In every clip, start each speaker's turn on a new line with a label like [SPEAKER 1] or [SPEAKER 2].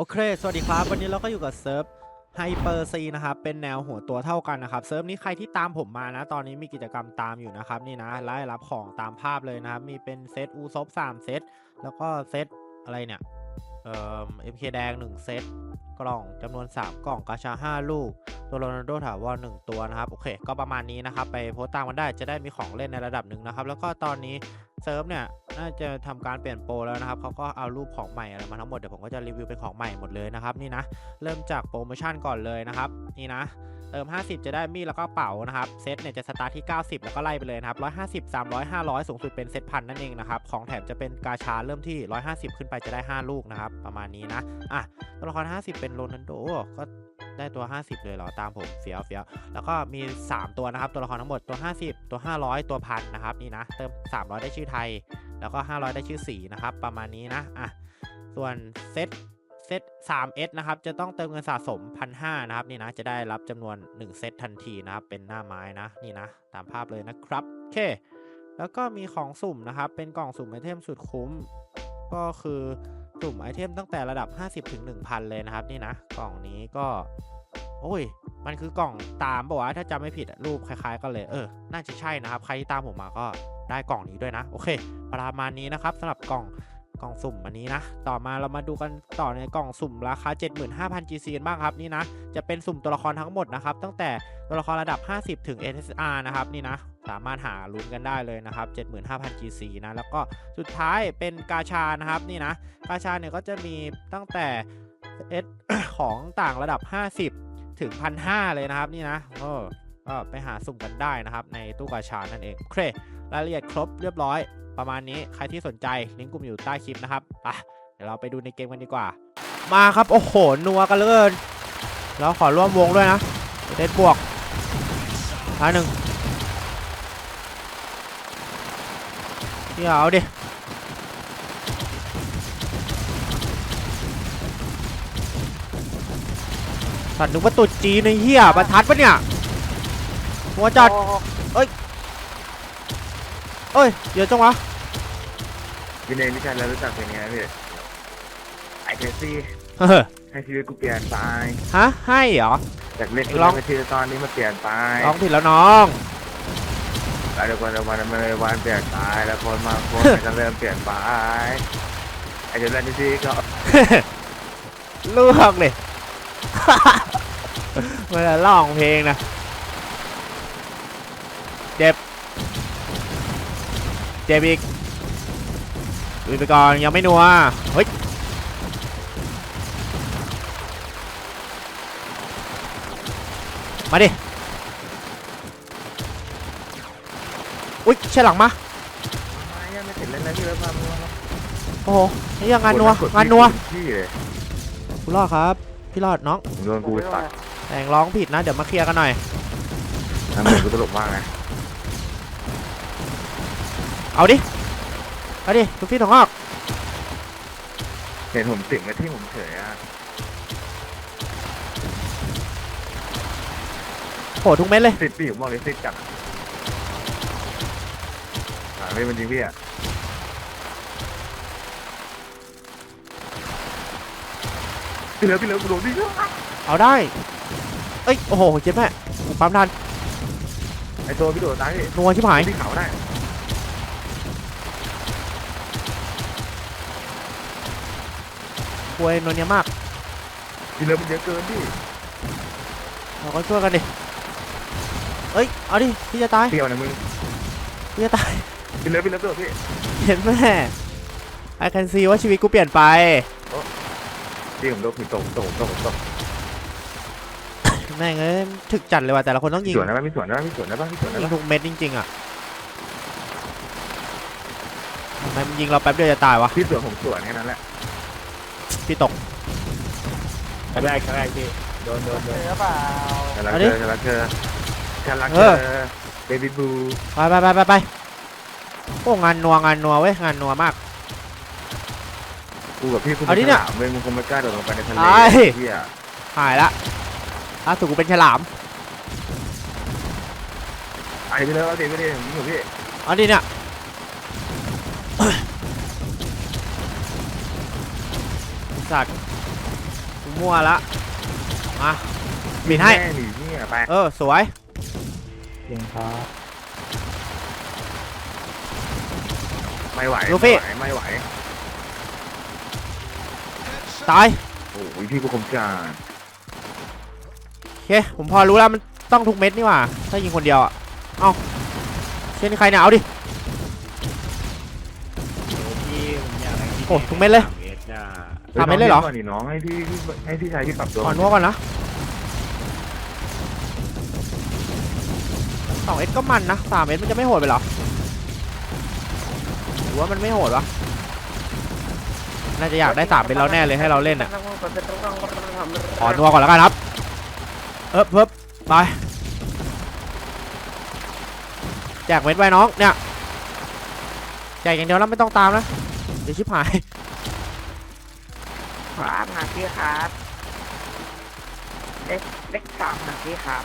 [SPEAKER 1] โอเค สวัสดีครับ วันนี้เราก็อยู่กับเซิร์ฟไฮเปอร์ซีนะครับ เป็นแนวหัวตัวเท่ากันนะครับ เซิร์ฟนี้ใครที่ตามผมมานะ ตอนนี้มีกิจกรรมตามอยู่นะครับ นี่นะไล่รับของตามภาพเลยนะครับ มีเป็นเซตอูซบสามเซต แล้วก็เซตอะไรเนี่ย เอ่อ MK แดง 1 เซต กล่องจำนวน 3 กล่องกาชา 5 ลูก ตัวโรนัลโดถาวร1ตัวนะครับ โอเค ก็ประมาณนี้นะครับ ไปโพสต์ตามกันได้ จะได้มีของเล่นในระดับหนึ่งนะครับ แล้วก็ตอนนี้ เซิร์ฟเนี่ยน่าจะทำการเปลี่ยนโปรแล้วนะครับเขาก็เอารูปของใหม่อะไรมาทั้งหมดเดี๋ยวผมก็จะรีวิวเป็นของใหม่หมดเลยนะครับนี่นะเริ่มจากโปรโมชั่นก่อนเลยนะครับนี่นะเติม 50 จะได้มีดแล้วก็เป๋านะครับ เซตเนี่ยจะสตาร์ทที่ 90 แล้วก็ไล่ไปเลยนะครับ 150 300 500 สูงสุดเป็นเซตพันนั่นเองนะครับ ของแถมจะเป็นกาชาเริ่มที่ 150 ขึ้นไปจะได้ 5 ลูกนะครับ ประมาณนี้นะ อะตัวละคร 50 เป็นโรนัลโด ก็ ได้ตัว 50 เลยเหรอ ตามผมเฟี้ยวเฟี้ยวแล้วก็มี 3 ตัวนะครับ ตัวละครทั้งหมดตัว 50 ตัว 500 ตัวพันนะครับนี่นะเติม 300 ได้ชื่อไทย แล้วก็ 500 ได้ชื่อสีนะครับ ประมาณนี้นะอะส่วนเซตเซต 3S นะครับ จะต้องเติมเงินสะสม 1,500 นะครับนี่นะจะได้รับจำนวน 1 เซตทันทีนะครับ เป็นหน้าไม้นะนี่นะ ตามภาพเลยนะครับโอเค แล้วก็มีของสุ่มนะครับเป็นกล่องสุ่มไอเทมสุดคุ้มก็คือ สุ่มไอเทมตั้งแต่ระดับ 50 ถึง 1,000 เลยนะครับ นี่นะ กล่องนี้ก็ โอ้ย มันคือกล่องตามบอกว่าถ้าจำไม่ผิดรูปคล้ายๆกันเลยเออ น่าจะใช่นะครับ ใครที่ตามผมมาก็ได้กล่องนี้ด้วยนะ โอเค ประมาณนี้นะครับสำหรับกล่องกล่องสุ่มอันนี้นะ ต่อมาเรามาดูกันต่อในกล่องสุ่มราคา 75,000 GC กันบ้างครับนี่นะ จะเป็นสุ่มตัวละครทั้งหมดนะครับ ตั้งแต่ตัวละครระดับ 50 ถึง SSR นะครับนี่นะ สามารถหาลุ้นกันได้เลยนะครับ 75,000 GC นะแล้วก็สุดท้ายเป็นกาชานะครับนี่นะกาชาเนี่ยก็จะมีตั้งแต่ S ของต่างระดับ 50 ถึง 1,500 เลยนะครับนี่นะเออก็ไปหาสุ่มกันได้นะครับ ในตู้กาชานั่นเองโอเครายละเอียดครบเรียบร้อย ประมาณนี้ใครที่สนใจลิงก์กลุ่มอยู่ใต้คลิปนะครับไปเดี๋ยวเราไปดูในเกมกันดีกว่า มาครับโอ้โหนัวกันเลยแล้วขอร่วมวงด้วยนะเด็ดบวกท้ายหนึ่ง เดี๋ยวเอาดิสัตว์นึกว่าตุดจีนในเฮียบรรทัดปะเนี่ยหัวจัดเอ้ยเดี๋ยวจังวะ
[SPEAKER 2] พี่เนยพี่ชายเรารู้จักเพลงนี้ไหมพี่ไอเทซี่
[SPEAKER 1] เฮ้อ
[SPEAKER 2] ให้ชีวิตกูเปลี่ยนไป
[SPEAKER 1] ฮะให้เหรอ
[SPEAKER 2] จากเล่น
[SPEAKER 1] ลอง
[SPEAKER 2] เล่นทีตอนนี้มาเปลี่ยนไป
[SPEAKER 1] ร้องผิดแล้วน้อง
[SPEAKER 2] แล้วเดี๋ยววันเดี๋ยววันเมื่อวันเปลี่ยนไปแล้วคนมาคนก็เริ่มเปลี่ยนไปไอเดี๋ยวเล่นที่ก็
[SPEAKER 1] ลวกเลยเวลาร้องเพลงนะเจ็บเจ็บอีกดูไปก่อนยังไม่นัวเฮ้ยมาดิ อุ๊ยใช่หลังมา
[SPEAKER 2] ไม่ยังไม่เสร็จเล่นแล้วพี่เลิฟมา
[SPEAKER 1] โอ้โหนี่ยังงานนัวงานนัว
[SPEAKER 2] พี่เลย
[SPEAKER 1] คุณรอดครับ พี่รอดน้อง
[SPEAKER 2] ผมโดนกูตัด
[SPEAKER 1] แต่งร้องผิดนะเดี๋ยวมาเคลียร์กันหน่อย
[SPEAKER 2] ทำเหมือนกูตลกมากนะ
[SPEAKER 1] เอาดิเอาดิทุกพี่ถงออก
[SPEAKER 2] เห็นผมติ่งมาที่ผมเฉยอะ
[SPEAKER 1] โหทุกเม็ดเลย
[SPEAKER 2] ติดปีผมบอกเลยติดจัด อ่าไม่เป็นจริงพี่อะพี่เลิฟพี่เลิฟกูโดนพี่
[SPEAKER 1] เอาได้ เอ้ย โอ้โหเจ็บแม่กูปั๊มทัน
[SPEAKER 2] ไอตัวพี่โดดตายพี่
[SPEAKER 1] นัวชิบหาย
[SPEAKER 2] พี่เขาได้
[SPEAKER 1] ป่วยนวลเนียมาก
[SPEAKER 2] พี่เลิฟมันเยอะเกินพี่
[SPEAKER 1] เราก็ช่วยกันดิ เอ้ย เอาดิ พี่จะตาย
[SPEAKER 2] เที่ยวนะมึง
[SPEAKER 1] พี่จะตาย
[SPEAKER 2] พี่เลิฟพี่เลิฟโดดพี่
[SPEAKER 1] เห็นแม่ I can see ว่าชีวิตกูเปลี่ยนไป
[SPEAKER 2] พี่ผมโดนผิดตกตกตกตก
[SPEAKER 1] แม่งเอ้ยถึกจัดเลยว่ะแต่ละคนต้องยิง
[SPEAKER 2] สวนนะบ้างพี่สวนนะบ้างพี่สวนนะบ้างพี่สวนนะ
[SPEAKER 1] ยิง
[SPEAKER 2] บ้าง
[SPEAKER 1] ทุกเม็ดจริง ๆอะทำไมมันยิงเราแป๊บเดียวจะตายวะ
[SPEAKER 2] พี่สวนผมสวนแค่นั้นแหละ
[SPEAKER 1] พี่ตก
[SPEAKER 3] ครั้งแรกครั้งแรกที่โดนโดนโดน
[SPEAKER 2] ฉันรัก
[SPEAKER 1] เอา
[SPEAKER 2] เธ
[SPEAKER 1] ดิ
[SPEAKER 2] อฉันรักเธอฉันรัก
[SPEAKER 1] เอ
[SPEAKER 2] เธ
[SPEAKER 1] อ
[SPEAKER 2] อเบบี้บู
[SPEAKER 1] ไปไปไปไปไป โอ้งานนัวงานนัวเว้ยงานนัวมาก
[SPEAKER 2] กูกับพี่คุณ
[SPEAKER 1] เอาดิเนี่ย
[SPEAKER 2] มึงมึงคงไม่กล้าโดดลงไปในทะเล
[SPEAKER 1] ไอ้
[SPEAKER 2] พี่อะ
[SPEAKER 1] หายละล่าสุดกูเป็นฉลาม
[SPEAKER 2] ไอ้พี่เลิฟเอาดิพี่ดิผมยิงอยู่พี่
[SPEAKER 1] เอาดิเนี่ยสัตว์มั่วละมาบินให้
[SPEAKER 2] แม่หนีเนี่ยไป
[SPEAKER 1] เออสวย
[SPEAKER 3] จริงครับ
[SPEAKER 2] ไม่ไหว
[SPEAKER 1] ลูฟี่
[SPEAKER 2] ไม่ไหวไม่ไหว
[SPEAKER 1] ตาย
[SPEAKER 2] โอ้ยพี่ผู้คมการ
[SPEAKER 1] โอเคผมพอรู้แล้วมันต้องทุกเม็ดนี่หว่าถ้ายิงคนเดียวอะเอาเช่นใครเนี่ยเอาดิ
[SPEAKER 3] พี่ผมอยากให้พี่
[SPEAKER 1] โอ้ทุกเม็ดเลย
[SPEAKER 3] สามเม็ดจ้า
[SPEAKER 1] ทำไม่เลยเหรอ
[SPEAKER 2] น้งนี่น้องให้พี่พี่ให้พี่ชายพี่ปรับตัว
[SPEAKER 1] ขอนัวก่อนนะสองเอสก็มันนะสามเอสมันจะไม่โหดไปเหรอ หรือว่ามันไม่โหดวะน่าจะอยากได้สามเป็นเราแน่เลยให้เราเล่นอะขอนัวก่อนแล้วกันครับเอิบเพิบไปแจกเม็ดไว้น้องเนี่ยแจกอย่างเดียวแล้วไม่ต้องตามนะเดี๋ยวชิบหาย
[SPEAKER 4] ครับหาพี่ครับเล็กเล็กสามหาพี่ครับ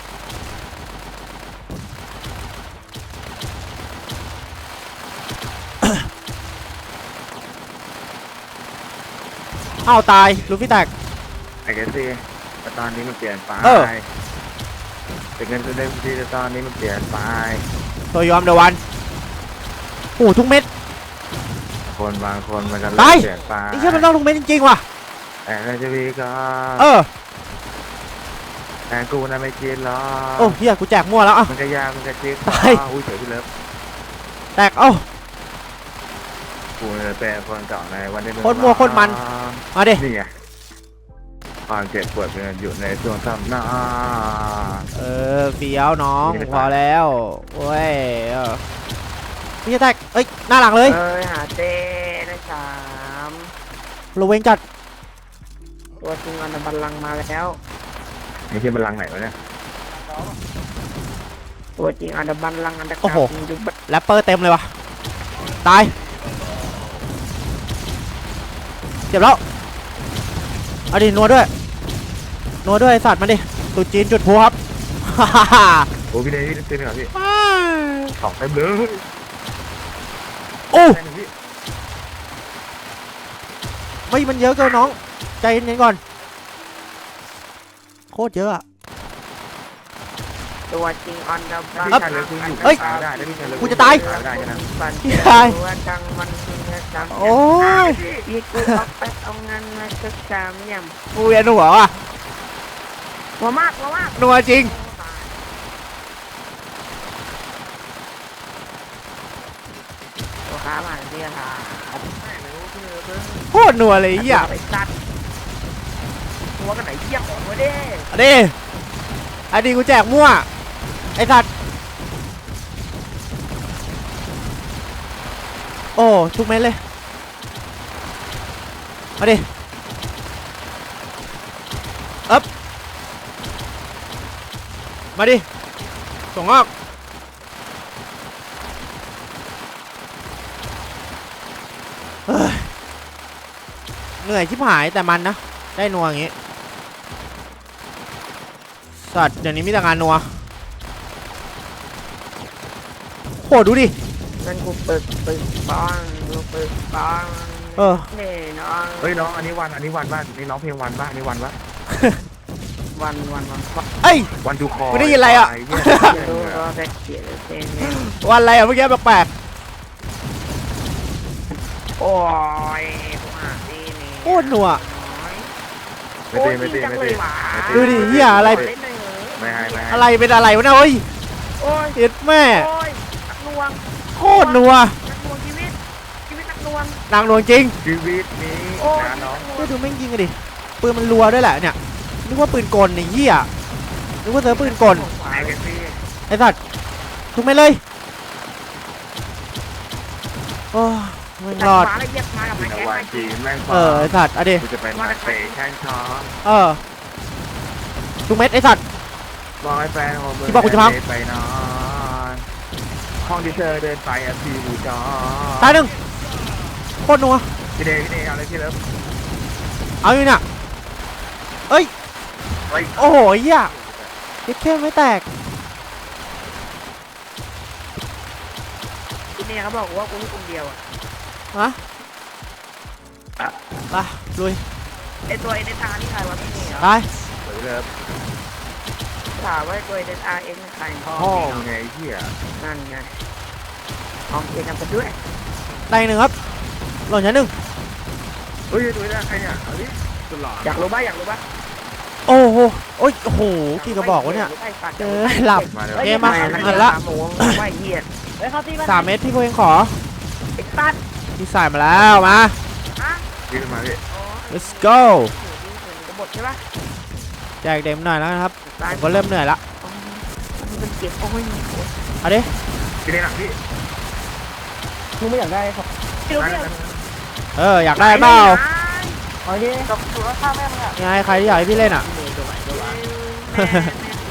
[SPEAKER 1] อ้าตายลูฟี่แตก
[SPEAKER 2] ไอ้แกซี่แต่ตอนนี้มันเปลี่ยนไป
[SPEAKER 1] เออ
[SPEAKER 2] เป็นเงินเดิมทีแต่ตอนนี้มันเปลี่ยนไป
[SPEAKER 1] ตัวยอมเดวันโอ้โหทุกเม็ด
[SPEAKER 2] คนบางคนมันก็
[SPEAKER 1] ตาย
[SPEAKER 2] เปลี่ยนไป
[SPEAKER 1] ไอ้เชี่ยมันต้องทุกเม็ดจริงๆว่ะ
[SPEAKER 2] แต่ในชีวิตก็
[SPEAKER 1] เออ
[SPEAKER 2] แต่กูน่ะไม่คิดหรอก
[SPEAKER 1] โอ้เฮียกูแจกมั่วแล้วอะ
[SPEAKER 2] มันก็ยากมันก็จิ๊ก
[SPEAKER 1] ตาย
[SPEAKER 2] อุ้ยเฉยพี่เลิฟ
[SPEAKER 1] แตกเอ้า
[SPEAKER 2] กูเนี่ยเป็นคนเก่าในวันที่มึง
[SPEAKER 1] โคตรมัวโคตรมัน มาดิ
[SPEAKER 2] นี่ไงความเจ็บปวดเป็นอยู่ในช่วงทำหน้า
[SPEAKER 1] เออเฟี้ยวน้องพอแล้วโอ้ยพี่จะแตกเอ้ยหน้าหลังเลย
[SPEAKER 4] เอ้ยหาเต้ได้สาม
[SPEAKER 1] ระเวงจัด
[SPEAKER 4] ตัวจริงอันดับบัลลังมาแล้ว
[SPEAKER 2] ไม่ใช่บัลลังไหนวะเนี่ย
[SPEAKER 4] ตัวจริงอันดับบัลลังอันดับ
[SPEAKER 1] โอ้โห
[SPEAKER 4] จริงยุบ
[SPEAKER 1] แรปเปอร์เต็มเลยวะตาย จ็บแล้วเอาดินัวด้วยนัวด้วยไอ้สัตว์มาดิตุดจีนจุดพลุครับฮ่าฮ่าฮ่า
[SPEAKER 2] โอ้พี่เดย์พี่เต็มเหรอพี่สองเต็มเลย
[SPEAKER 1] โอ้
[SPEAKER 2] แม่งพี่
[SPEAKER 1] เฮ้ยมันเยอะเกินน้อง ใจเย็นๆก่อน โคตรเยอะอะ
[SPEAKER 4] ตัวจริงอันดับบัล
[SPEAKER 2] พี่
[SPEAKER 4] ลัง
[SPEAKER 2] ชายเลย
[SPEAKER 4] ก์
[SPEAKER 2] คุณอยู่
[SPEAKER 1] เฮ้ย
[SPEAKER 2] ตายได้แล้วพี่ชายเลย
[SPEAKER 1] กูจะตาย
[SPEAKER 2] ได้แค่นั้น
[SPEAKER 4] บัน
[SPEAKER 1] พี่
[SPEAKER 4] เทิ
[SPEAKER 1] ชาย
[SPEAKER 4] สาม
[SPEAKER 1] โอ้ย
[SPEAKER 4] พี่กูเอาไปเอาเงินมาสักสามอย่าง
[SPEAKER 1] กูเวียนหัวว่ะ
[SPEAKER 4] หัวมากหัวมาก
[SPEAKER 1] นัวจริง
[SPEAKER 4] ตัวค้ามาพี่ค่ะ
[SPEAKER 1] โคตรนัวเลยไอ้เหี้ย
[SPEAKER 4] ไปตัดตัวกันไหนเยี่ยมของวะเด้
[SPEAKER 1] เอาดิอันนี้กูแจกมั่ว ไอ้สัตว์ โอ้ทุกเม็ดเลย มาดิอึ๊บมาดิ ส่งออกเฮ้ยเหนื่อยชิบหายแต่มันนะ ได้นัวอย่างงี้ สัตว์เดี๋ยวนี้มีแต่งานนัวโหดูดิ
[SPEAKER 4] นั่นกูปึกปึกป้องกูปึกป้อง
[SPEAKER 1] เออ
[SPEAKER 4] นี่น้อง
[SPEAKER 2] เฮ้ยน้องอันนี้วันอันนี้วันบ้านนี่น้องเพลงวันบ้านนี่วันวะ
[SPEAKER 4] วันวันวันวัน
[SPEAKER 1] เอ้ย
[SPEAKER 2] วันดูคอ
[SPEAKER 1] ไม่ได้ยินอะไรอะ
[SPEAKER 2] เหี้ย
[SPEAKER 4] รู้ว่าแบกเขียนเพลงนี้
[SPEAKER 1] วันอะไรอะเมื่อกี้แปลก
[SPEAKER 4] โอ้ยพวกอ่านนี่นี่
[SPEAKER 1] ๆโคตรนัว
[SPEAKER 2] ไม่ตีไม่ตีไม่ตี
[SPEAKER 1] ดูดิเหี้ยอะไร
[SPEAKER 2] ไม่ให้ไม่ให้
[SPEAKER 1] อะไรเป็นอะไรวะเนี่ยเฮ้ย
[SPEAKER 4] โอ้ย
[SPEAKER 1] เอ็ดแม่
[SPEAKER 4] โอ้ยนักลวง
[SPEAKER 1] โคตรนัว
[SPEAKER 4] นักลวงชีวิตชีวิตนักลวง
[SPEAKER 1] นางนวงจริง
[SPEAKER 2] ชีวิตนี้
[SPEAKER 4] โอ้ย
[SPEAKER 2] นะน้อง
[SPEAKER 1] ก็ดูแม่งยิงกันดิปืนมันรัวด้วยแหละเนี่ยนึกว่าปืนกลไอ้เหี้ยนึกว่าเจอปืนกล
[SPEAKER 2] ไอ้แกซี่
[SPEAKER 1] ไอ้สัตว์ทุกเม็ดเลยโอ้ยไม่งรอด
[SPEAKER 4] มาแล้วเยียบมากับ
[SPEAKER 2] กิ
[SPEAKER 4] ไม้
[SPEAKER 2] น
[SPEAKER 4] แก๊ส
[SPEAKER 2] วา
[SPEAKER 4] มา
[SPEAKER 2] จีนแม่ง
[SPEAKER 1] เออไอ้สัตว์เอาดิ
[SPEAKER 2] กูจะเป็นนักเตะแข้งช้อน
[SPEAKER 1] เออทุกเม็ดไอ้สัตว์
[SPEAKER 2] บอกให้แฟนของมึง
[SPEAKER 1] ที่บอกกูจะพัง
[SPEAKER 2] ไปนอน ห้องที่เธอเดินไปอะพี่บูจอ
[SPEAKER 1] ตายหนึ่งโคตรนัว
[SPEAKER 2] พี่เดย์พี่เดย์เอาเลยพี่เลิฟ
[SPEAKER 1] เอาอยู่เนี่ยเอ้ย
[SPEAKER 2] เฮ้ย
[SPEAKER 1] โอ้โหเหี้ยเย็ดเข้มไม่แตก
[SPEAKER 4] ที่นี่เขาบอกว่ากูมีคนเดียวอะ
[SPEAKER 1] ฮะไปลุย
[SPEAKER 4] ไอตัวไอในทางนี่ใครวะพี่เน
[SPEAKER 1] ตาย
[SPEAKER 2] สวยเลย
[SPEAKER 4] ถามว่าตัวเอ็นอาร์เอ็นใคร
[SPEAKER 2] พ่อมึงไงไอ้เหี้ย
[SPEAKER 4] นั่นไงพร้อมเองกันไปด้วย
[SPEAKER 1] ได้หนึ่งครับหล่นชั้นหนึ่ง
[SPEAKER 2] เฮ้ยตัวนี้ใครเนี่ยเอาดิตลอด
[SPEAKER 4] อยากรู้ป่ะอยากรู้ป่ะ
[SPEAKER 1] โอ้โหโอ้ยโอ้โหกี่กระบอกวะเนี่ยเจอหลับ
[SPEAKER 2] มาเลย
[SPEAKER 1] เกมมา
[SPEAKER 4] อั
[SPEAKER 1] อันละ
[SPEAKER 4] หมูว่าเหี้ย
[SPEAKER 1] สามเม็ดพี่โพเองขอ
[SPEAKER 4] ไอ้ตัด
[SPEAKER 1] พี่ใส่มาแล้วมา
[SPEAKER 2] ยืนมาพี่
[SPEAKER 1] let's go
[SPEAKER 4] กบฏใช่ป่ะ
[SPEAKER 1] แจกเดมหน่อยแล้วนะครับ
[SPEAKER 4] ตาย
[SPEAKER 1] ผมก็เริ่มเหนื่อยละ
[SPEAKER 4] มันเป็นเก็บโอ้ย
[SPEAKER 1] เอาดิ
[SPEAKER 2] พี่ในหลังพี่
[SPEAKER 3] มึงไม่อยากได้ครับ
[SPEAKER 2] มาเลย
[SPEAKER 1] เอออยากได้เปล่า
[SPEAKER 3] เอาดิ
[SPEAKER 4] ตกตัวข้าแม่มึงอะ
[SPEAKER 1] ยังไงใครที่อยากให้พี่เล่นอะ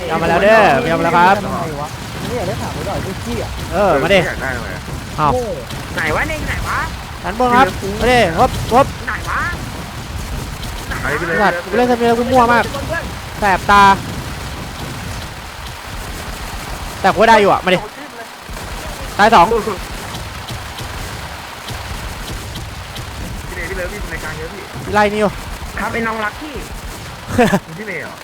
[SPEAKER 1] เอามาแล้วเด้อเอามาแล้วครับ
[SPEAKER 3] ทำไมวะไม่อยากได้ถามเลยหน่อยพี่ขี้อะ
[SPEAKER 1] เออมาดิ
[SPEAKER 2] อยากได้เลย
[SPEAKER 1] เอา
[SPEAKER 3] โง่
[SPEAKER 4] ไหนวะเน่งไหนวะ
[SPEAKER 1] ชั้นบนครับมาดิฮบฮบ
[SPEAKER 4] ไหนวะ
[SPEAKER 2] ไอ้พี่เลย
[SPEAKER 1] สัตว์กูเล่นซันเดลกูมั่วมากแสบตา แต่กูก็ได้อยู่อะ มาดิ ตายสอง
[SPEAKER 2] พี่เลยพี่เลยพี่ในกลางเยอะพี่
[SPEAKER 1] ไล่นี่อยู่
[SPEAKER 4] ครับไอ้น้องรักพี่
[SPEAKER 2] พี่เลยเหรอ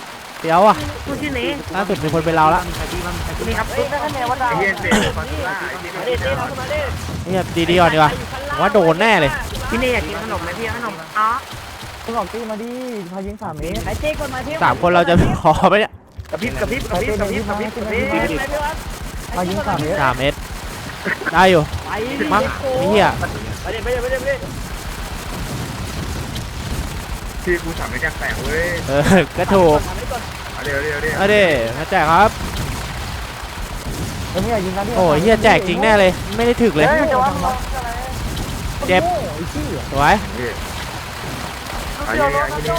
[SPEAKER 1] เดี๋ยวอะ
[SPEAKER 4] พูดชื่อนี้
[SPEAKER 1] ล่าสุดมีคนเป็นเราละ
[SPEAKER 4] นี่ครับตุ๊กนั่นเองว่าดา
[SPEAKER 2] ไอ้
[SPEAKER 4] ว
[SPEAKER 2] เหี้ยเด็กฟาซูล่าไอ้เหี้ย
[SPEAKER 4] เด็ดเด็ดเรามาเด็ด
[SPEAKER 1] เนี่ยดีๆก่อนดีกว่าผมว่าโดนแน่เลย
[SPEAKER 4] พี่เน่อยากกินขนมไหมพี่ขนมอ๋อ
[SPEAKER 3] มึงออกตีมาดิพายิงสามเมตร
[SPEAKER 4] ไอ้เจ๊คนมาพี่
[SPEAKER 1] สามคนเราจะขอไปเนี่ย
[SPEAKER 4] กระพริบกระพริบกระพริบกระพริบกระพริบกระพริบ
[SPEAKER 3] พายิงสามเมตร
[SPEAKER 1] สามเมตรได้อยู่
[SPEAKER 4] ไป
[SPEAKER 1] มั้งมีเหี้ย
[SPEAKER 4] ไปเด็ดไปเด็ดไปเด็ดไปเด็ด
[SPEAKER 2] พี่กูสามไม่แจกแตกเว้ย
[SPEAKER 1] เออก็ถูก
[SPEAKER 2] เอาเดี๋ยวเดี๋ยวเดี๋ยว
[SPEAKER 1] เอาดิมาแจกครับ
[SPEAKER 3] เฮ้ยไม่อยากยิงกันดิ
[SPEAKER 1] โอ้ยเฮียแจกจริงแน่เลย ไม่ได้ถึกเลย
[SPEAKER 3] เฮ้ยเดี๋ยวทำนะ
[SPEAKER 1] เจ็บ
[SPEAKER 3] โง่ไอ้ขี้อะ
[SPEAKER 1] สวย
[SPEAKER 2] พี่เอาอย่างเงี้ยอย่างเงี้ย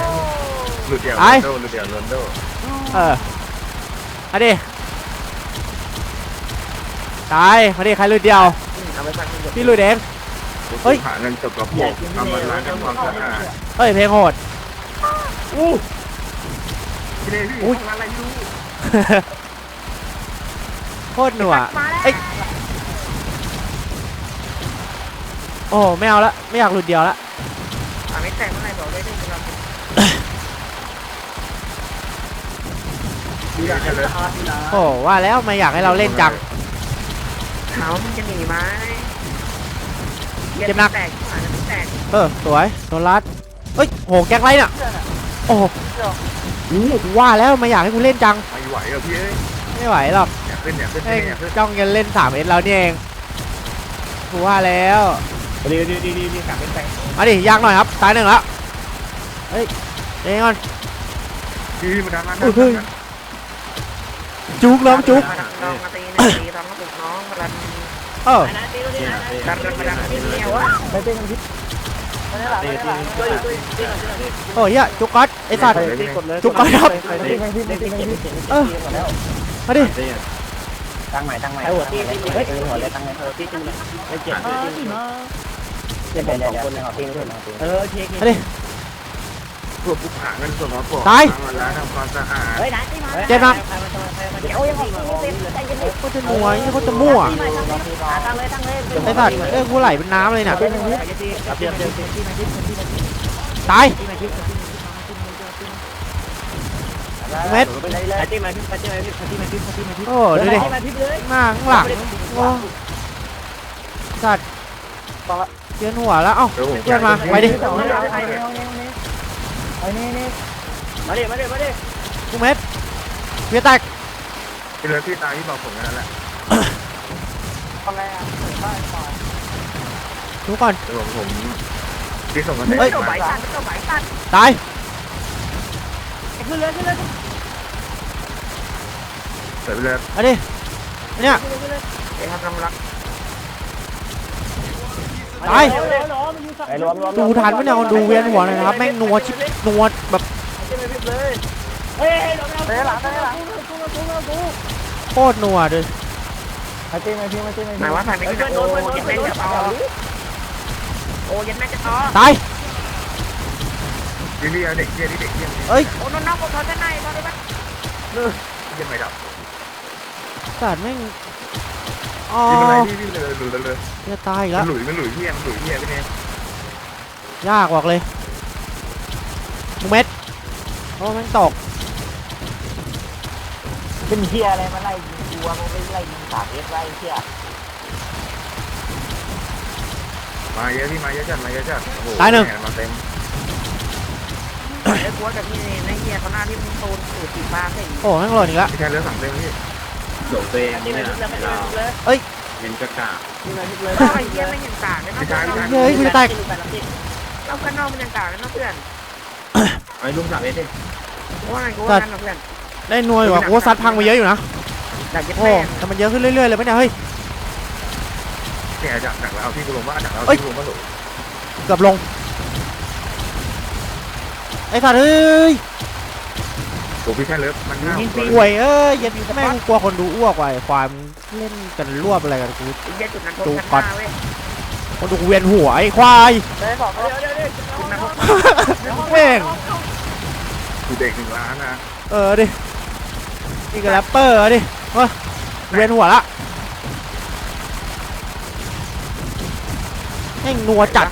[SPEAKER 2] หลุดเดี่ยว
[SPEAKER 1] ไอ้
[SPEAKER 2] โดหลุดเดี่ยวโรนโด
[SPEAKER 1] เออ เอาดิตายมาดิใครลุยเดียว
[SPEAKER 4] เอาไปฟังกัน
[SPEAKER 1] พี่ลุยเดงเฮ้ย
[SPEAKER 2] หาเงินตกกระโปรงทำมันร้านทำความสะอาด
[SPEAKER 1] เฮ้ยเพลงโหด
[SPEAKER 2] พี่เลยพี่
[SPEAKER 1] อุ๊ย
[SPEAKER 2] ทำอะไรไม่รู้
[SPEAKER 1] โคตรหนัวเอ้ยโอ้โหไม่เอาละไม่อยากหลุดเดียวละ
[SPEAKER 4] อ่าไม่แต่งเมื่อไหร่บอกเลยได้จะท
[SPEAKER 2] พี่ อยากจะเลย
[SPEAKER 1] โอ้โหว่าแล้วไม่อยากให้เราเล่นจังำ
[SPEAKER 4] เขามันจะหนีไหม
[SPEAKER 1] เจ็บหนัก
[SPEAKER 4] แตกผ่านแตก
[SPEAKER 1] เออสวยโดนรัดเอ้ยโหแก๊กไรเนี่ยโอ้โหว่าแล้วไม่อยากให้กูเล่นจัง
[SPEAKER 2] ไม่ไหวอะพี่เอ้ย
[SPEAKER 1] ไม่ไหวหรอก
[SPEAKER 2] อยากขึ้นอยากขึ้น
[SPEAKER 1] เอ้ย
[SPEAKER 2] อยากขึ้น
[SPEAKER 1] จ้องกันเล่น3เอ็นแล้วนี่เองกูว่าแล้ว
[SPEAKER 3] ดีดีดีดีดีสามเมตรแตง
[SPEAKER 1] มาดิยางหน่อยครับตายหนึ่งแล้วเฮ้ยเด้งก่อน
[SPEAKER 2] พี่มาดันมา
[SPEAKER 1] อุ้ยเฮ้ย จุกน้องจุก
[SPEAKER 4] น้องตีนะตีน้องมาปลุกน้องมาดัน
[SPEAKER 1] เออ
[SPEAKER 4] ดันดันดันตีเนี่ยวะ
[SPEAKER 3] ไม่เต้นกันพิษ
[SPEAKER 1] โอ้ยเหี้ยจุกก๊อตไอสัตว์จุกก๊อตครับ
[SPEAKER 3] เต้นกันพิษไม่เต้นกันพิษ
[SPEAKER 1] เออ
[SPEAKER 3] มดแล้ว
[SPEAKER 1] มาดิ
[SPEAKER 3] ตั้งใหม่ตั้งใหม่หัวตีเฮ้ยหัวเลยตั้งใหม่หัวตีไม่เจ็บเจ็บสองคนเลยหัวตีไม่ถูกหัวตีเออโอเค
[SPEAKER 1] มาดิ
[SPEAKER 2] พวกกูหาเงินส่วนกระโปรง
[SPEAKER 1] ตาย
[SPEAKER 2] ทำมันร้านทำความสะอาด
[SPEAKER 4] เฮ้ยดันตีมา
[SPEAKER 1] เจ็บหนัก
[SPEAKER 4] โอ้ยยังไม่เต็มใจเย็น
[SPEAKER 1] โคตรจะนัวนี่โคตรจะมั่ว
[SPEAKER 4] ตั้งเลยตั้งเลย
[SPEAKER 1] ไอสัตว์เอ้ยกูไหลเป็นน้ำเลยน่ะ
[SPEAKER 3] เต้นกันพิษ
[SPEAKER 4] เตรียมเตรียมเตรียมที่มาที่ที่มาที่
[SPEAKER 1] ตาย
[SPEAKER 4] ที่มาที่
[SPEAKER 1] เม็ด
[SPEAKER 4] ที่มาที่ที่มาที่ที่มาที่ที่มาที่
[SPEAKER 1] โอ้ดูดิ
[SPEAKER 4] ที่มาที่เลย
[SPEAKER 1] หน้าข้างหลังโอ้สัตว์เกียนหัวแล้วเอ้า
[SPEAKER 2] เดี๋ยวผม
[SPEAKER 1] เพื่อนมาไปดิ
[SPEAKER 3] ไอ้นี่นี่
[SPEAKER 4] มาดิมาดิมาดิ
[SPEAKER 1] ทุกเม็ดเพียแตก
[SPEAKER 2] พี่เลยพี่ตายพี่บอกผมแค่นั้นแหละ
[SPEAKER 4] ทำไรอะ
[SPEAKER 1] ทุกก่อน
[SPEAKER 2] เดี๋ยวผมผมพี่ส่งกัน
[SPEAKER 1] เฮ้ย
[SPEAKER 4] เจ้าใบตันเจ้าใบตัน
[SPEAKER 1] ตาย
[SPEAKER 4] ขึ้นเลยขึ้นเลย
[SPEAKER 2] เสร็จไปเลย
[SPEAKER 1] มาดิเนี่ย
[SPEAKER 4] เดี๋ยวทำน้ำรัก
[SPEAKER 1] ตาย
[SPEAKER 3] ไอ้รว มรวม
[SPEAKER 1] ดูทันไหมเนี่ยคนดูเวียนหัวเลยนะครับแม่งนัวชิบนัวแบบ
[SPEAKER 4] เฮ้ยเฮ้ยหลังเฮ้ยหลัง
[SPEAKER 1] โคตรนัวเลย
[SPEAKER 3] ไอ้เต้นไอ้พี่ไม่เต้นไอ้
[SPEAKER 4] หมายว่าผ่านไปกี่โอ้ยันแม่จะต่อโอ้ยันแม่จะต่อ
[SPEAKER 1] ตาย
[SPEAKER 2] พี่พี่เอาเด็กเยี่ยนี่เด็กเยี่ยนี่
[SPEAKER 1] เอ้ย
[SPEAKER 4] โอ้น้องน้องผมทนได้ไหมพอได้ไหม
[SPEAKER 2] เยี่ยไม่ดับ
[SPEAKER 1] สัตว์แม่ง อ๋อ
[SPEAKER 2] พี่มันอะไรพี่พี่เลยหลุดเลย
[SPEAKER 1] จะตายอีก
[SPEAKER 2] มั
[SPEAKER 1] แล้
[SPEAKER 2] น
[SPEAKER 1] ว
[SPEAKER 2] หลุยมันหลุยเยี่ยมันหลุยเยี่ยไปเนี่ย
[SPEAKER 1] ยากบอกเลยทุกเม็ดอ้แม่งตก
[SPEAKER 3] เป็นเฮียอะไรมาไล่ยิงกูวะมึงไม่ไล่ยิงสามเอฟไล่เฮีย
[SPEAKER 2] มาเยอะพี่มาเยอะจัดมาเยอะจัดโอ้โห
[SPEAKER 1] ตายหนึ่ง
[SPEAKER 2] แห่มาเต็ม
[SPEAKER 4] ไอ้กลัวกับพี่ในเฮียเขาหน้าที่มึงโตนสูตรสีฟ้าใส่
[SPEAKER 1] โอ้แม่งหล่นอีกแล้ว
[SPEAKER 2] พี่ชายเหลือสามเต็มพี่
[SPEAKER 5] หลงตัวเอง
[SPEAKER 4] ที่
[SPEAKER 5] เนี่
[SPEAKER 4] มัน
[SPEAKER 5] ย
[SPEAKER 4] ทุกเลยมันทุกเลย
[SPEAKER 5] เงินกระกา
[SPEAKER 4] ไอ้เฮียไม่ยังกากเลยนะ
[SPEAKER 2] พี่ชายพี่ชาย
[SPEAKER 1] เฮ้ยกูจะตาย
[SPEAKER 4] เราข้างนอกมันยังกากเลยนะเพื่อน
[SPEAKER 5] ไอ้ลุงสามเอสดิ
[SPEAKER 4] ว่าไงกูว่านั่นเพื่อน
[SPEAKER 1] ได้หน่วยว่ะกูว่าซัดพังไปเยอะอยู่นะ
[SPEAKER 4] อยากจะ
[SPEAKER 1] โอ้
[SPEAKER 4] แม่ง
[SPEAKER 1] แต่มันเยอะขึ้นเรื่อยๆเลยปะเนี่ยเฮ้ย
[SPEAKER 2] เนี่ยจากจากแล้วเอาพี่กูลงว่าจากแล้ว
[SPEAKER 1] เอ้ย
[SPEAKER 2] พี่กูลงก็หลุด
[SPEAKER 1] เกือบลงไอ้สัตว์เอ้ย
[SPEAKER 2] โอ้พี่ชายเหลือมันห้าว
[SPEAKER 1] ป่วยเอ้ยเย็นแม่งกูกลัวคนดูอ้วกว่ะไอ้ควายมึงเล่นกันรวบอะไรกันกู
[SPEAKER 4] ไอ้เฮียจุดนั้นโดนกันหน้าเว้ย
[SPEAKER 1] คนดูกูเวียนหัวไอ้ควาย
[SPEAKER 3] เดี๋ยวบอกเดี๋ยวเดี๋ยวเดี๋ยว
[SPEAKER 4] จุดนั้น
[SPEAKER 1] แม่ง
[SPEAKER 2] กูเด็กหนึ่งล้านนะ
[SPEAKER 1] เออดินี่ก็แรปเปอร์อะดิเฮ้ยเวียนหัวละแม่งนัวจัด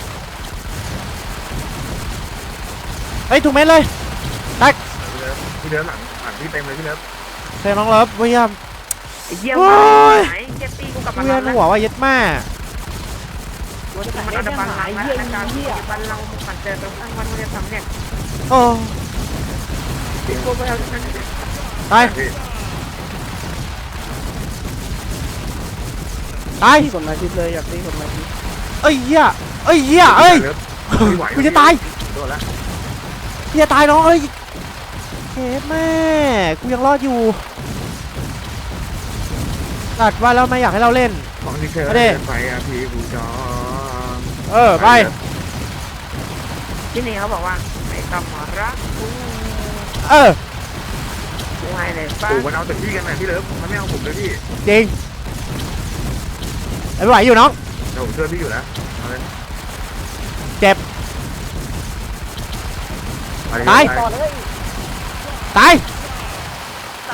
[SPEAKER 1] เฮ้ยถูกเม็ดเลย
[SPEAKER 2] พี่เหลือหลังหลังพี่เต็มเลยพี่เหลือ
[SPEAKER 1] เซน้องเลิฟเวียม
[SPEAKER 4] ไอ้เฮีย
[SPEAKER 1] โอ้ย
[SPEAKER 4] ไหนเฮียตีกูกลับมา
[SPEAKER 1] เวียนหัวว่าเย็ดแม่
[SPEAKER 4] มันอันดับบันลังแล้วอาจารย์บันลังมันเจอตรงข้างวันมันจะสำเร็จ
[SPEAKER 1] โอ้
[SPEAKER 4] กูไปเอา
[SPEAKER 1] ตาย
[SPEAKER 2] พี่
[SPEAKER 1] ตาย
[SPEAKER 3] ที่ผมมาคิดเลยอยากที่ผมมาคิด
[SPEAKER 1] เอ้ยเหี้ยเอ้ยเหี้ยเอ้ย
[SPEAKER 2] ไม่ไหว
[SPEAKER 1] กูจะตาย
[SPEAKER 2] โดนแล้ว
[SPEAKER 1] เหี้ยตายน้องเอ้ย เฮ็ดแม่กูยังรอดอยู่ตัดว่าแล้วไม่อยากให้เราเล่น
[SPEAKER 2] ของที่เธอ
[SPEAKER 1] เอาดิ
[SPEAKER 2] ไปอะพี่กูจอม
[SPEAKER 1] เออไป
[SPEAKER 4] ที่นี่เขาบอกว่าไม่ต้องมารักกู
[SPEAKER 1] เออ
[SPEAKER 4] กูให้เลยป้า
[SPEAKER 2] ปู่มันเอาแต่พี่กันนะพี่เลิฟมันไม่เอาผมเลยพี่
[SPEAKER 1] จริงไม่ไหวอยู่น้อง
[SPEAKER 2] แต่ผมช่วยพี่อยู่นะเอาเลย
[SPEAKER 1] เจ็บ
[SPEAKER 2] เอเล
[SPEAKER 1] ตาย
[SPEAKER 3] ต่อเลย
[SPEAKER 1] ตาย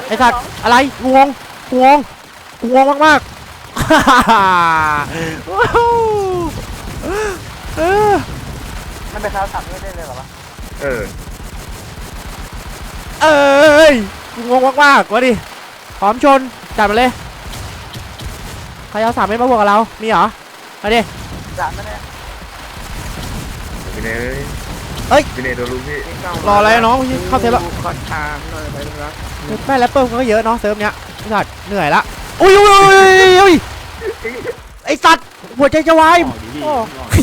[SPEAKER 1] ไอ้สัตว์อะไรงงงงงงมากมากๆว้าวเออ
[SPEAKER 3] มันเป็นข้าวสับไม่ได้เลยเหรอวะ
[SPEAKER 2] เออ
[SPEAKER 1] เอ้ยกูงงมากมากๆวะดิพร้อมชนจัดมาเลยใครเอาสามเมตรมาบวกกับเรา มีเหรอมาดิ
[SPEAKER 3] สามไม่ได้
[SPEAKER 2] พี่เนย
[SPEAKER 1] เอ้ย
[SPEAKER 2] พี่เนยโดนลุงพี่
[SPEAKER 1] รออะไรอะน้องเข้าเซฟแล้ว
[SPEAKER 4] ขอทางหน่อยไปรัก
[SPEAKER 1] แม่แรปเปอร์มันก็เยอะเนาะเซิร์ฟเนี้ยไอ้สัตว์เหนื่อยละอุ้ยอุ้ยอุ้ยอุ้ยไอ้สัตว์หัวใจจะวายโอ้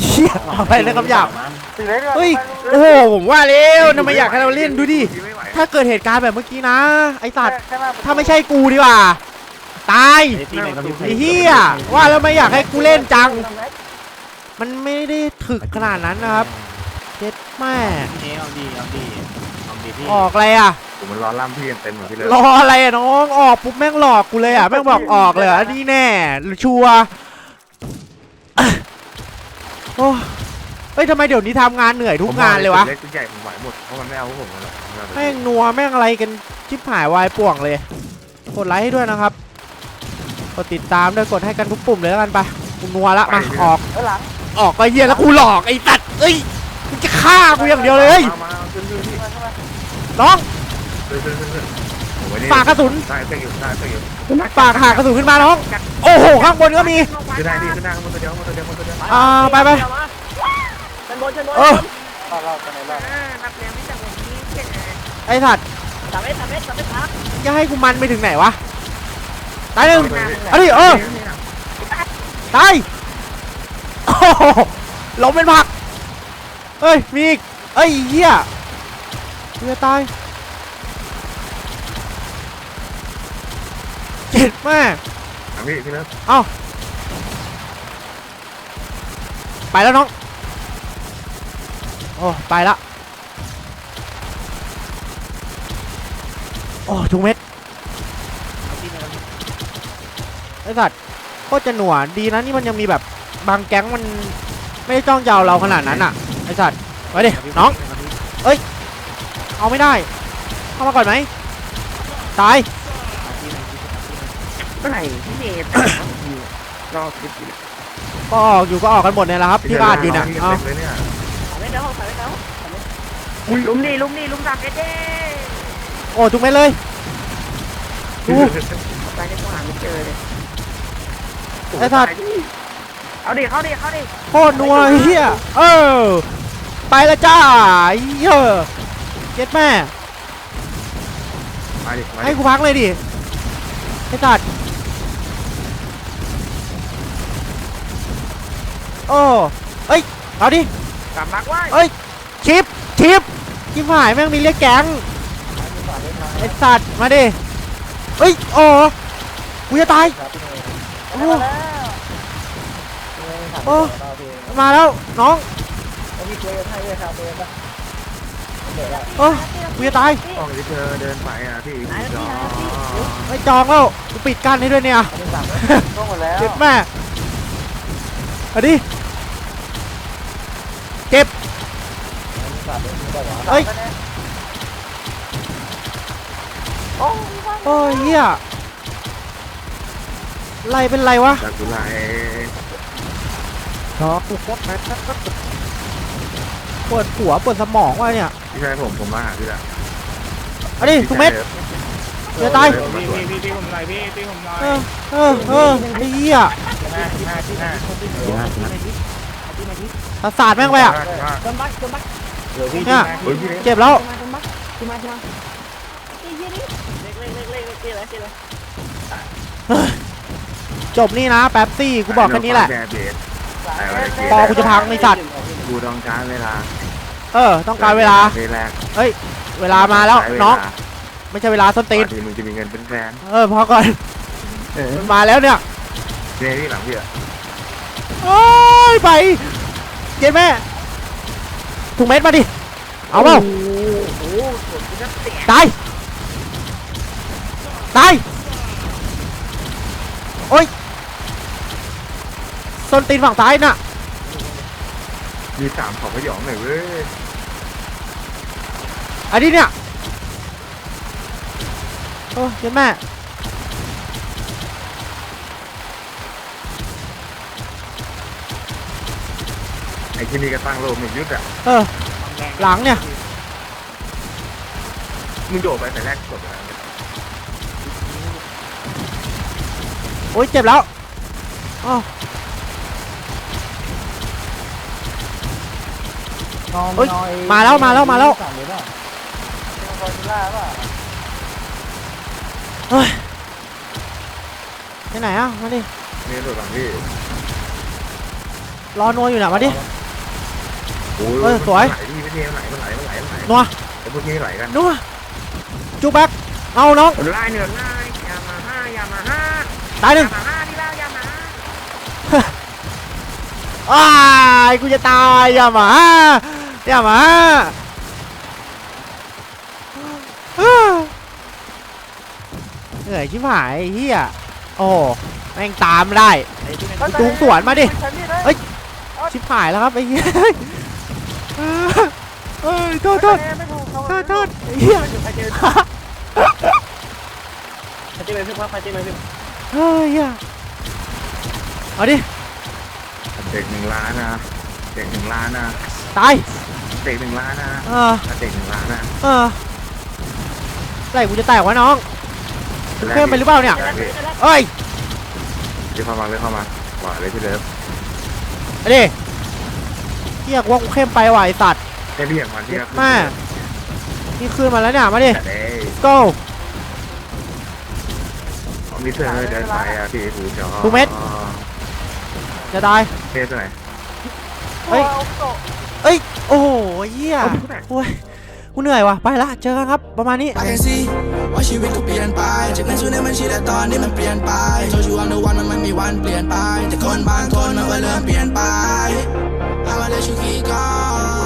[SPEAKER 1] เหี้ยเอาไปเลยคำหยาบ
[SPEAKER 3] สี่เลย
[SPEAKER 1] เฮ้ยโอ้โหผมว่าแล้วทำไมอยากให้เราเล่นดูดิ
[SPEAKER 2] พี่ไม่ไหว
[SPEAKER 1] ถ้าเกิดเหตุการณ์แบบเมื่อกี้นะ ไอ้สัตว์
[SPEAKER 3] แค่ว่า
[SPEAKER 1] ถ้าไม่ใช่กูดีกว่าตายไอ้เหี้ยว่าแล้วไม่อยากให้กูเล่นจัง มันไม่ได้ถึกขนาดนั้นนะครับ เจ็ดแม่
[SPEAKER 5] เอาดีเอาดีเอาดีพี่
[SPEAKER 1] ออกอะไรอะ
[SPEAKER 2] ผมมันรอล่ำพี่กันเต็มเหมือนพี่เลิฟ
[SPEAKER 1] รออะไรอะน้องออกปุ๊บแม่งหลอกกูเลยอะแม่งบอกออกเลยอะอันนี้แน่ชัวร์โอ้เฮ้ยทำไมเดี๋ยวนี้ทำงานเหนื่อยทุกงานเลยวะ
[SPEAKER 2] เล็กตัวใหญ่ผมไหวหมดเพราะมันไม่เอาพวกผมแล้ว
[SPEAKER 1] แม่งนัวแม่งอะไรกันชิบหายวายป่วงเลยกดไลค์ให้ด้วยนะครับกดติดตามด้วยกดให้กันทุกปุ่มเลยแล้วกันไปกูนัวละมาออก
[SPEAKER 3] เออหลัง
[SPEAKER 1] ออกก็เฮียแล้วกูหลอกไอ้ตัดเอ้ย มึงจะฆ่ากูอย่างเดียวเลยเฮ้ย
[SPEAKER 2] มามาขึ้นขึ้นพี่
[SPEAKER 1] น้อง
[SPEAKER 2] ขึ้นขึ้นขึ้นขึ้นโอ้โหนี่
[SPEAKER 1] ปากกระสุน
[SPEAKER 2] ใช่เตะอยู่ใช่เตะอยู่
[SPEAKER 1] ปากหากระสุนขึ้นมาน้อง โอ้โห ข้างบนก็มี
[SPEAKER 2] ขึ้นได้พี่ขึ้นได้ข้างบนตัวเดียวข้างบนตัวเดียวข้างบนตัวเดียว
[SPEAKER 1] อ่าไปไป
[SPEAKER 3] ชั้นบนชั้นบน
[SPEAKER 1] เออ
[SPEAKER 3] ต่อเราตอนไหนเรา
[SPEAKER 4] นักเรียนไม่จากวันนี้เก่ง
[SPEAKER 1] ไอ้สัตว์
[SPEAKER 3] สามเมตรสามเมตรสามเมตรครับ
[SPEAKER 1] จะให้กูมันไปถึงไหนวะ ตายหนึ่งเอาดิเออ ตาย โอ้โหล้มเป็นผัก เอ้ย มีอีกเอ้ยเหี้ยเหี้ยตาย เจ็ดแม่
[SPEAKER 2] อะพี่พี่เลิฟ
[SPEAKER 1] ไปแล้วน้อง โอ้ ไปละ โอ้ทุกเม็ดไอสัตว์โคตรจะหน่วดีนะนี่มันยังมีแบบบางแก๊งมันไม่ได้จ้องจะเอาเราขนาดนั้นอะ ไอสัตว์ไปดิน้องเอาไม่ได้ เข้ามาก่อนไหม ตาย
[SPEAKER 4] เมื่อไหร่พี่เนตรอคิดอยู่
[SPEAKER 1] ก็ออกอยู่ก็ออกกันหมดเนี่ยแหละครับที่บ้านอยู่เนี่ย
[SPEAKER 2] เต็
[SPEAKER 1] เอา
[SPEAKER 2] มเลยเนี่ย
[SPEAKER 3] สามเมตรเดี๋ยวห้องสามเมตรแล้ว
[SPEAKER 4] ลุมนี่ลุมนี่ลุมดักเด้
[SPEAKER 1] โอ้ทุกเม็ดเลยดู
[SPEAKER 4] ไปในกูหาไม่เจอเลย
[SPEAKER 1] ไอ้สัตว์
[SPEAKER 4] เอาดิเข้าดิเข้าดิ
[SPEAKER 1] โคตรนัวเฮียเออ ไปและจ้าเฮียเจ็ดแม่
[SPEAKER 2] มาดิมา
[SPEAKER 1] ให้
[SPEAKER 2] ดิ
[SPEAKER 1] กูพักเลยดิไอ้สัตว์โอ้เอ้ย เอาดิ
[SPEAKER 4] กลับมาไว้
[SPEAKER 1] เอ้ย ชิป ชิปชิปหายแม่งมีเรียกแก๊งไอ้สัตว์ มาดิเอ้ย โอ้กูจะตายโอ้ โอ้มาแล้วน้อง
[SPEAKER 3] มีคุยกันให้ด้วยครับเพื่อนปะเดี๋ยว
[SPEAKER 1] โอ้กูจะตาย
[SPEAKER 2] ห้องที่เธอเดินไปอะพี่จอ
[SPEAKER 1] ไม่จองแล้วกูปิดกั้นให้ด้วยเนี่ย
[SPEAKER 3] ต้องหมดแล้ว
[SPEAKER 1] เจ็บแม่เอาดิเก็บเอ้ยโอ้ยเฮียไรเป็นไรวะ
[SPEAKER 2] จากกุไล
[SPEAKER 1] ปวดหัวปวดสมองวะเนี่ย
[SPEAKER 2] พี่ชายผมผมมาหาพี่ละ
[SPEAKER 1] เอาดิทุกเม็ดเดี๋ยวตาย
[SPEAKER 2] ผมมาตรวจ
[SPEAKER 5] พี่พี่ผมหน่อยพี่พี่ผมหน่อย
[SPEAKER 1] เออเออเออไอ้เหี้ยประสาทแม่งไปอะ
[SPEAKER 3] จนบักจนบัก
[SPEAKER 1] เนี่ย
[SPEAKER 2] เฮ้ยพี่เล็ก
[SPEAKER 1] เจ็บแล้ว
[SPEAKER 3] มาจนบักขึ้นมาขึ้นมาไอ้เหี้ยนี่เล็กเล็กเล็กเล็กเล็กเล็กเล็ก
[SPEAKER 1] จบนี่นะแป๊บซี่กูบอกแค่นี้แหละ พอกูจะพังไอ้สัตว์
[SPEAKER 2] กูต้องการเวลา
[SPEAKER 1] เออ ต้องการเวลา
[SPEAKER 2] เวลา
[SPEAKER 1] เวลามาแล้วน้อง ไม่ใช่เวลาส้นตีน
[SPEAKER 2] ทีมึงจะมีเงินเป็นแสน
[SPEAKER 1] เออพอก่อนมันมาแล้วเนี่ย
[SPEAKER 2] เนี่ยพี่หลังพี่อะ
[SPEAKER 1] โอ้ยไป เจ็บแม่ถุงเม็ดมาดิ เอาเปล่าตายตายโอ้ย ส้นตีนฝั่งซ้ายน่ะ
[SPEAKER 2] มีสามของพยองหน่อยเว้ย
[SPEAKER 1] อันนี้เนี่ยโอ้ยเจ็บแม่
[SPEAKER 2] ไอ้ที่นี่ก็ตั้งโลกมึงยุดอะ
[SPEAKER 1] เออ หลังเนี่ย
[SPEAKER 2] มึงโดดไปแต่แรกกดอะไร
[SPEAKER 1] โอ้ยเจ็บแล้วอ๋อ เฮ้ยมาแล้วมาแล้วมาแล้วเฮ้ยไปไหนอะมาดิ
[SPEAKER 2] นี่โดดหลังพี่
[SPEAKER 1] รอนัวอยู่น่ะมาดิ
[SPEAKER 2] โอ้
[SPEAKER 1] เออสวย
[SPEAKER 2] ไหลพี่ไม่เที่มันไหลมันไหลมันไหลมันไหล
[SPEAKER 1] นัว
[SPEAKER 2] ไอ้พวกนี้ไหลกัน
[SPEAKER 1] นัวจูแบ็กเอาน้อง
[SPEAKER 2] ไล่เหนือไล่
[SPEAKER 4] ยามาฮ่ายามาฮ่า
[SPEAKER 1] ตายหนึ่ง
[SPEAKER 4] ยามาฮ่าที่แล้วยามาฮ่า
[SPEAKER 1] อ้ายกูจะตายอย่ามา อย่ามาเหนื่อยชิบหายไอ้เฮียโอ้แม่งตามไม่ได้กูจูงสวนมาดิเฮ้ยชิบหายแล้วครับไอ้เหี้ยเอ้ยโทษโทษโทษโทษไอ้เหี้ย
[SPEAKER 3] พาเจไปเพื่อนพาเจไปเพื่อน
[SPEAKER 1] เฮ้ยเหี้ยเอาดิ
[SPEAKER 2] เด็กหนึ่งล้านนะเด็กหนึ่งล้านนะ
[SPEAKER 1] ตาย
[SPEAKER 2] เด็กหนึ่งล้านนะ
[SPEAKER 1] เออ
[SPEAKER 2] เด็กหนึ่งล้านนะ
[SPEAKER 1] เออไหนกูจะแตกวะน้องเข้มไปหรือเปล่าเนี่ยเอ้ย
[SPEAKER 2] เดี๋ยวเข้ามาเลยเข้ามาหวานเลยพี่เลิฟ
[SPEAKER 1] เอาดิเฮียกูว่ากูเข้มไปว่ะไอสัตว์
[SPEAKER 2] แค่เรียกมันที่ครับ
[SPEAKER 1] แม่นี่คืนมาแล้วเนี่ยมาดิ
[SPEAKER 2] แต่เด้
[SPEAKER 1] go
[SPEAKER 2] มีเธอเดินไปอะพี่ผูจอ
[SPEAKER 1] ทุกเม็ดจะตาย
[SPEAKER 2] เทสไหน
[SPEAKER 1] เฮ้ย เอ้ย โอ้โหเฮียโอ้ยกูเหนื่อยว่ะ ไปละ เจอกันครับ ประมาณนี้
[SPEAKER 6] I can see ว่าชีวิตกูเปลี่ยนไปจากเงินสู่ในบัญชีและตอนนี้มันเปลี่ยนไป Told you I'm the one มันไม่มีวันเปลี่ยนไป แต่คนบางคนมันก็เริ่มเปลี่ยนไป I'ma let you keep going